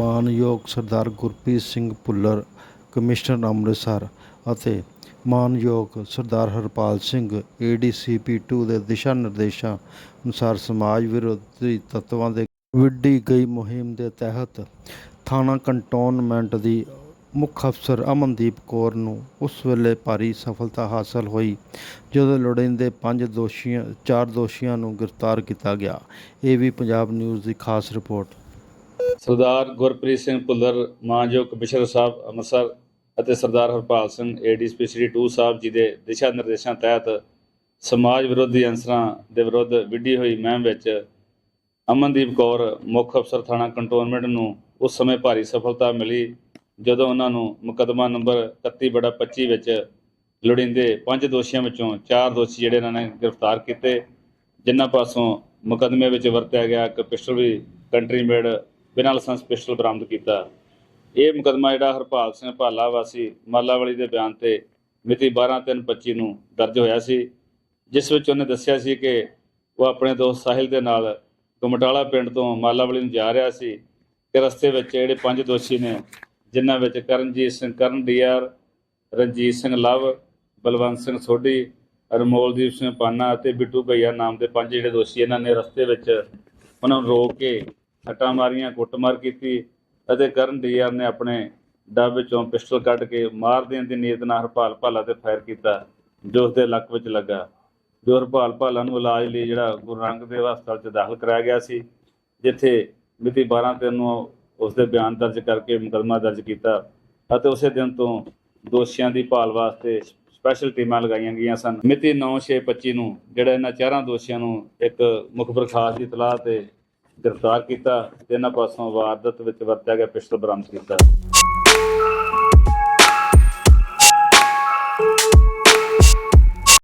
ਮਾਨਯੋਗ ਸਰਦਾਰ ਗੁਰਪ੍ਰੀਤ ਸਿੰਘ ਭੁੱਲਰ, ਕਮਿਸ਼ਨਰ ਅੰਮ੍ਰਿਤਸਰ ਅਤੇ ਮਾਨਯੋਗ ਸਰਦਾਰ ਹਰਪਾਲ ਸਿੰਘ ਏਡੀਸੀਪੀ 2 ਦੇ ਦਿਸ਼ਾ ਨਿਰਦੇਸ਼ਾਂ ਅਨੁਸਾਰ ਸਮਾਜ ਵਿਰੋਧੀ ਤੱਤਵਾਂ ਦੇ ਵਿੱਢੀ ਗਈ ਮੁਹਿੰਮ ਦੇ ਤਹਿਤ ਥਾਣਾ ਕੰਟੋਨਮੈਂਟ ਦੀ ਮੁੱਖ ਅਫਸਰ ਅਮਨਦੀਪ ਕੌਰ ਨੂੰ ਉਸ ਵੇਲੇ ਭਾਰੀ ਸਫਲਤਾ ਹਾਸਲ ਹੋਈ, ਜਦੋਂ ਲੋੜੀਂਦੇ ਪੰਜ ਦੋਸ਼ੀਆਂ, ਚਾਰ ਦੋਸ਼ੀਆਂ ਨੂੰ ਗ੍ਰਿਫਤਾਰ ਕੀਤਾ ਗਿਆ। ਇਹ ਵੀ ਪੰਜਾਬ ਨਿਊਜ਼ ਦੀ ਖਾਸ ਰਿਪੋਰਟ। ਸਰਦਾਰ ਗੁਰਪ੍ਰੀਤ ਸਿੰਘ ਭੁੱਲਰ, ਮਾਨਯੋਗ ਕਮਿਸ਼ਨਰ ਸਾਹਿਬ ਅੰਮ੍ਰਿਤਸਰ ਅਤੇ ਸਰਦਾਰ ਹਰਪਾਲ ਸਿੰਘ ਏਡੀਸਪੀ ਸ੍ਰੀ 2 ਸਾਹਿਬ ਜੀ ਦੇ ਦਿਸ਼ਾ ਨਿਰਦੇਸ਼ਾਂ ਤਹਿਤ ਸਮਾਜ ਵਿਰੋਧੀ ਅੰਸਰਾਂ ਦੇ ਵਿਰੁੱਧ ਵਿੱਢੀ ਹੋਈ ਮਹਿਮ ਵਿੱਚ ਅਮਨਦੀਪ ਕੌਰ, ਮੁੱਖ ਅਫਸਰ ਥਾਣਾ ਕੰਟੋਨਮੈਂਟ ਨੂੰ ਉਸ ਸਮੇਂ ਭਾਰੀ ਸਫਲਤਾ ਮਿਲੀ ਜਦੋਂ ਉਹਨਾਂ ਨੂੰ ਮੁਕੱਦਮਾ ਨੰਬਰ 31 ਬੜਾ 25 ਵਿੱਚ ਲੋੜੀਂਦੇ ਪੰਜ ਦੋਸ਼ੀਆਂ ਵਿੱਚੋਂ ਚਾਰ ਦੋਸ਼ੀ ਜਿਹੜੇ ਇਹਨਾਂ ਨੇ ਗ੍ਰਿਫਤਾਰ ਕੀਤੇ, ਜਿਨ੍ਹਾਂ ਪਾਸੋਂ ਮੁਕੱਦਮੇ ਵਿੱਚ ਵਰਤਿਆ ਗਿਆ ਇੱਕ ਪਿਸਟਲ ਵੀ ਕੰਟਰੀ ਮੇਡ ਬਿਨਾਂ ਲਾਇਸੈਂਸ ਪਿਸਟਲ ਬਰਾਮਦ ਕੀਤਾ। ਇਹ ਮੁਕੱਦਮਾ ਜਿਹੜਾ ਹਰਪਾਲ ਸਿੰਘ ਭਾਲਾ ਵਾਸੀ ਮਾਲਾਵਾਲੀ ਦੇ ਬਿਆਨ ਤੇ ਮਿਤੀ 12/3/25 ਨੂੰ ਦਰਜ ਹੋਇਆ ਸੀ, ਜਿਸ ਵਿੱਚ ਉਹਨੇ ਦੱਸਿਆ ਸੀ ਕਿ ਉਹ ਆਪਣੇ ਦੋਸਤ ਸਾਹਿਲ ਦੇ ਨਾਲ ਗੁਮਟਾਲਾ ਪਿੰਡ ਤੋਂ ਮਾਲਾਵਾਲੀ ਨੂੰ ਜਾ ਰਿਹਾ ਸੀ ਤੇ ਰਸਤੇ ਵਿੱਚ ਜਿਹੜੇ ਪੰਜ ਦੋਸ਼ੀ ਨੇ, ਜਿਨ੍ਹਾਂ ਵਿੱਚ ਕਰਨਜੀਤ ਸਿੰਘ ਕਰਨ ਡੀਆਰ, ਰਣਜੀਤ ਸਿੰਘ ਲਵ, ਬਲਵੰਤ ਸਿੰਘ ਸੋਢੀ, ਅਰਮੋਲਦੀਪ ਸਿੰਘ ਪਾਨਾ ਅਤੇ ਬਿੱਟੂ ਭਈਆ ਨਾਮ ਦੇ ਪੰਜ ਜਿਹੜੇ ਦੋਸ਼ੀ ਇਹਨਾਂ ਨੇ ਰਸਤੇ ਵਿੱਚ ਉਹਨਾਂ ਨੂੰ ਰੋਕ ਕੇ ਸੱਟਾਂ ਮਾਰੀਆਂ, ਕੁੱਟਮਾਰ ਕੀਤੀ ਅਤੇ ਕਰਨ ਡੀਆਰ ਨੇ ਆਪਣੇ ਡੱਬ ਵਿੱਚੋਂ ਪਿਸਟਲ ਕੱਢ ਕੇ ਮਾਰ ਦੇਣ ਦੀ ਨੀਅਤ ਨਾਲ ਹਰਪਾਲ ਭਾਲਾ ਤੇ ਫਾਇਰ ਕੀਤਾ, ਜੋ ਉਸ ਦੇ ਲੱਕ ਵਿੱਚ ਲੱਗਾ। ਜੋ ਹਰਪਾਲ ਭਾਲਾ ਨੂੰ ਇਲਾਜ ਲਈ ਜਿਹੜਾ ਗੁਰੂ ਨਾਨਕ ਦੇਵ ਹਸਪਤਾਲ 'ਚ ਦਾਖਲ ਕਰਾਇਆ ਗਿਆ ਸੀ, ਜਿੱਥੇ ਮਿਤੀ 12 ਤਿੰਨ ਨੂੰ ਉਸ ਦੇ ਬਿਆਨ ਦਰਜ ਕਰਕੇ ਮੁਕੱਦਮਾ ਦਰਜ ਕੀਤਾ ਅਤੇ ਉਸੇ ਦਿਨ ਤੋਂ ਦੋਸ਼ੀਆਂ ਦੀ ਭਾਲ ਵਾਸਤੇ ਸਪੈਸ਼ਲ ਟੀਮਾਂ ਲਗਾਈਆਂ ਗਈਆਂ ਸਨ। ਮਿਤੀ 9/6/25 ਨੂੰ ਜਿਹੜਾ ਇਹਨਾਂ ਚਾਰਾਂ ਦੋਸ਼ੀਆਂ ਨੂੰ ਇੱਕ ਮੁਖਬਰ ਖਾਸ ਦੀ ਇਤਲਾਹ ਤੇ ਗ੍ਰਿਫਤਾਰ ਕੀਤਾ ਤੇ ਇਹਨਾਂ ਪਾਸੋਂ ਵਾਰਦਾਤ ਵਿੱਚ ਵਰਤਿਆ ਗਿਆ ਪਿਸਟਲ ਬਰਾਮਦ ਕੀਤਾ।